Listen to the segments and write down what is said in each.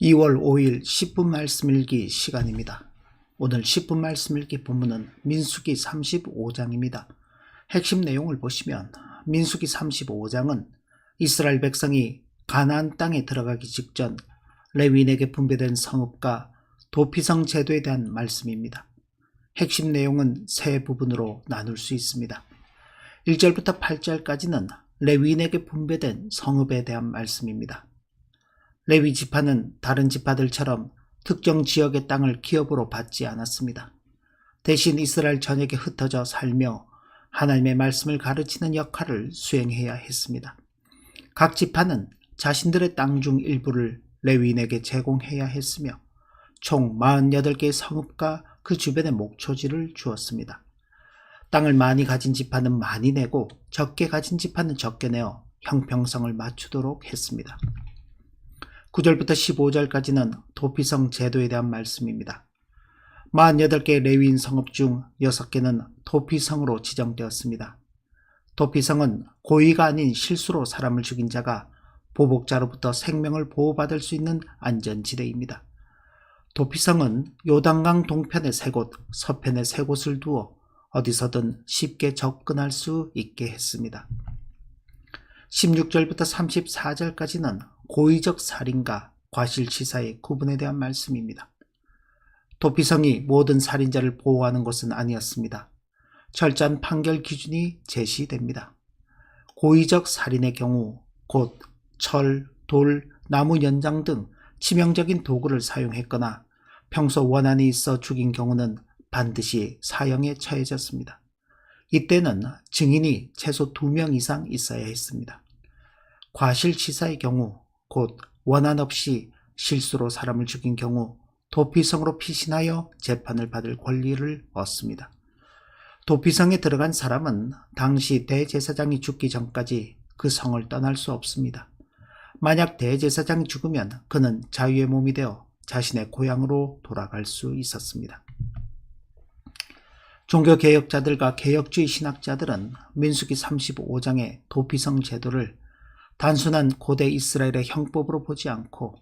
2월 5일 10분 말씀 일기 시간입니다. 오늘 10분 말씀 일기 본문은 민수기 35장입니다. 핵심 내용을 보시면 민수기 35장은 이스라엘 백성이 가나안 땅에 들어가기 직전 레위인에게 분배된 성읍과 도피성 제도에 대한 말씀입니다. 핵심 내용은 세 부분으로 나눌 수 있습니다. 1절부터 8절까지는 레위인에게 분배된 성읍에 대한 말씀입니다. 레위 지파는 다른 지파들처럼 특정 지역의 땅을 기업으로 받지 않았습니다. 대신 이스라엘 전역에 흩어져 살며 하나님의 말씀을 가르치는 역할을 수행해야 했습니다. 각 지파는 자신들의 땅 중 일부를 레위인에게 제공해야 했으며 총 48개의 성읍과 그 주변의 목초지를 주었습니다. 땅을 많이 가진 지파는 많이 내고 적게 가진 지파는 적게 내어 형평성을 맞추도록 했습니다. 9절부터 15절까지는 도피성 제도에 대한 말씀입니다. 48개의 레위인 성읍 중 6개는 도피성으로 지정되었습니다. 도피성은 고의가 아닌 실수로 사람을 죽인 자가 보복자로부터 생명을 보호받을 수 있는 안전지대입니다. 도피성은 요단강 동편에 세 곳, 서편에 세 곳을 두어 어디서든 쉽게 접근할 수 있게 했습니다. 16절부터 34절까지는 고의적 살인과 과실치사의 구분에 대한 말씀입니다. 도피성이 모든 살인자를 보호하는 곳은 아니었습니다. 철저한 판결 기준이 제시됩니다. 고의적 살인의 경우 곧 철, 돌, 나무 연장 등 치명적인 도구를 사용했거나 평소 원한이 있어 죽인 경우는 반드시 사형에 처해졌습니다. 이때는 증인이 최소 2명 이상 있어야 했습니다. 과실치사의 경우 곧 원한 없이 실수로 사람을 죽인 경우 도피성으로 피신하여 재판을 받을 권리를 얻습니다. 도피성에 들어간 사람은 당시 대제사장이 죽기 전까지 그 성을 떠날 수 없습니다. 만약 대제사장이 죽으면 그는 자유의 몸이 되어 자신의 고향으로 돌아갈 수 있었습니다. 종교개혁자들과 개혁주의 신학자들은 민수기 35장의 도피성 제도를 단순한 고대 이스라엘의 형법으로 보지 않고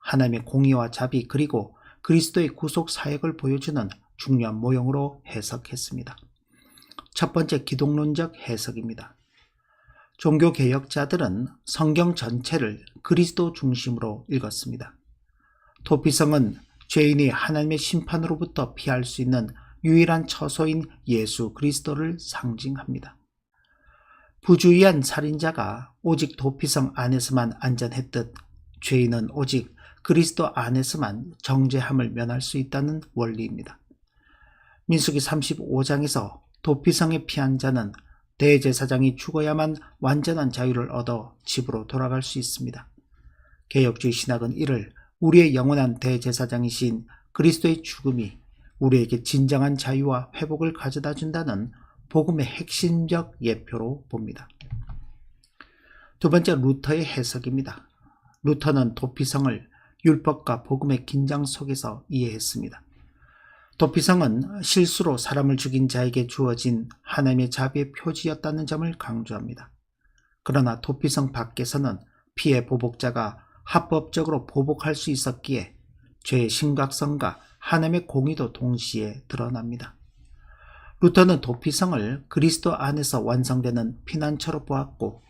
하나님의 공의와 자비 그리고 그리스도의 구속 사역을 보여주는 중요한 모형으로 해석했습니다. 첫 번째 기독론적 해석입니다. 종교 개혁자들은 성경 전체를 그리스도 중심으로 읽었습니다. 도피성은 죄인이 하나님의 심판으로부터 피할 수 있는 유일한 처소인 예수 그리스도를 상징합니다. 부주의한 살인자가 오직 도피성 안에서만 안전했듯 죄인은 오직 그리스도 안에서만 정죄함을 면할 수 있다는 원리입니다. 민수기 35장에서 도피성에 피한 자는 대제사장이 죽어야만 완전한 자유를 얻어 집으로 돌아갈 수 있습니다. 개혁주의 신학은 이를 우리의 영원한 대제사장이신 그리스도의 죽음이 우리에게 진정한 자유와 회복을 가져다 준다는 복음의 핵심적 예표로 봅니다. 두 번째 루터의 해석입니다. 루터는 도피성을 율법과 복음의 긴장 속에서 이해했습니다. 도피성은 실수로 사람을 죽인 자에게 주어진 하나님의 자비의 표지였다는 점을 강조합니다. 그러나 도피성 밖에서는 피해 보복자가 합법적으로 보복할 수 있었기에 죄의 심각성과 하나님의 공의도 동시에 드러납니다. 루터는 도피성을 그리스도 안에서 완성되는 피난처로 보았고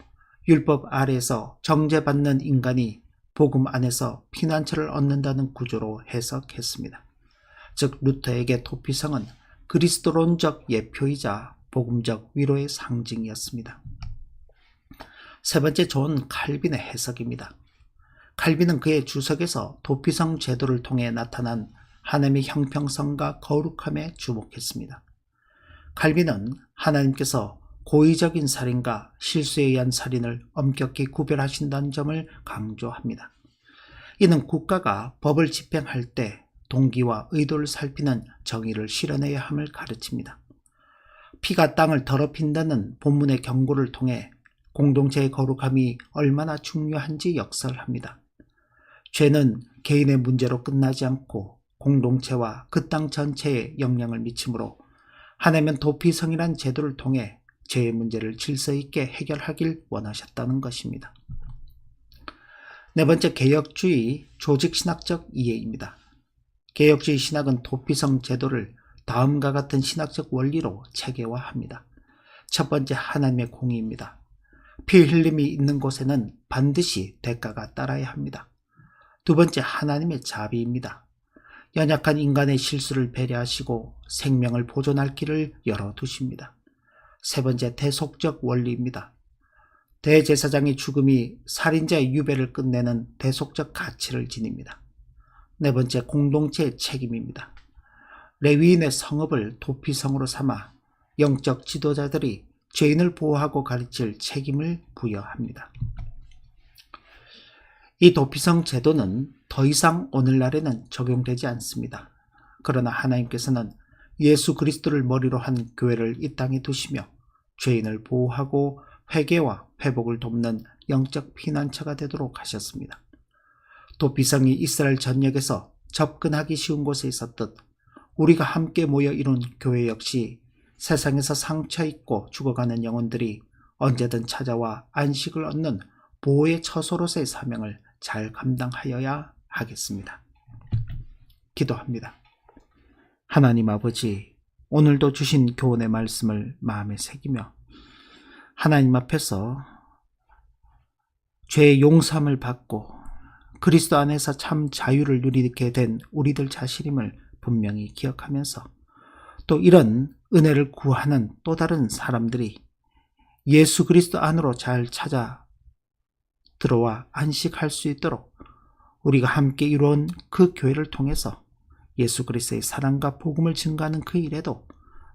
율법 아래에서 정죄받는 인간이 복음 안에서 피난처를 얻는다는 구조로 해석했습니다. 즉 루터에게 도피성은 그리스도론적 예표이자 복음적 위로의 상징이었습니다. 세 번째 존 칼빈의 해석입니다. 칼빈은 그의 주석에서 도피성 제도를 통해 나타난 하나님의 형평성과 거룩함에 주목했습니다. 칼빈은 하나님께서 고의적인 살인과 실수에 의한 살인을 엄격히 구별하신다는 점을 강조합니다. 이는 국가가 법을 집행할 때 동기와 의도를 살피는 정의를 실현해야 함을 가르칩니다. 피가 땅을 더럽힌다는 본문의 경고를 통해 공동체의 거룩함이 얼마나 중요한지 역설합니다. 죄는 개인의 문제로 끝나지 않고 공동체와 그 땅 전체에 영향을 미치므로 하나님은 도피성이란 제도를 통해 죄의 문제를 질서 있게 해결하길 원하셨다는 것입니다. 네 번째 개혁주의 조직신학적 이해입니다. 개혁주의 신학은 도피성 제도를 다음과 같은 신학적 원리로 체계화합니다. 첫 번째 하나님의 공의입니다. 피 흘림이 있는 곳에는 반드시 대가가 따라야 합니다. 두 번째 하나님의 자비입니다. 연약한 인간의 실수를 배려하시고 생명을 보존할 길을 열어두십니다. 세 번째 대속적 원리입니다. 대제사장의 죽음이 살인자의 유배를 끝내는 대속적 가치를 지닙니다. 네 번째 공동체의 책임입니다. 레위인의 성읍을 도피성으로 삼아 영적 지도자들이 죄인을 보호하고 가르칠 책임을 부여합니다. 이 도피성 제도는 더 이상 오늘날에는 적용되지 않습니다. 그러나 하나님께서는 예수 그리스도를 머리로 한 교회를 이 땅에 두시며 죄인을 보호하고 회개와 회복을 돕는 영적 피난처가 되도록 하셨습니다. 도피성이 이스라엘 전역에서 접근하기 쉬운 곳에 있었듯 우리가 함께 모여 이룬 교회 역시 세상에서 상처 입고 죽어가는 영혼들이 언제든 찾아와 안식을 얻는 보호의 처소로서의 사명을 잘 감당하여야 하겠습니다. 기도합니다. 하나님 아버지, 오늘도 주신 교훈의 말씀을 마음에 새기며 하나님 앞에서 죄의 용삼을 받고 그리스도 안에서 참 자유를 누리게 된 우리들 자신임을 분명히 기억하면서 또 이런 은혜를 구하는 또 다른 사람들이 예수 그리스도 안으로 잘 찾아 들어와 안식할 수 있도록 우리가 함께 이루은 그 교회를 통해서 예수 그리스도의 사랑과 복음을 증가하는 그 일에도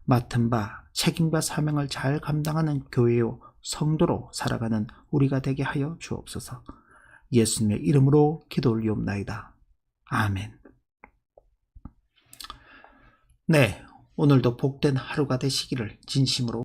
맡은 바 책임과 사명을 잘 감당하는 교회요 성도로 살아가는 우리가 되게 하여 주옵소서. 예수님의 이름으로 기도 올리옵나이다. 아멘. 네, 오늘도 복된 하루가 되시기를 진심으로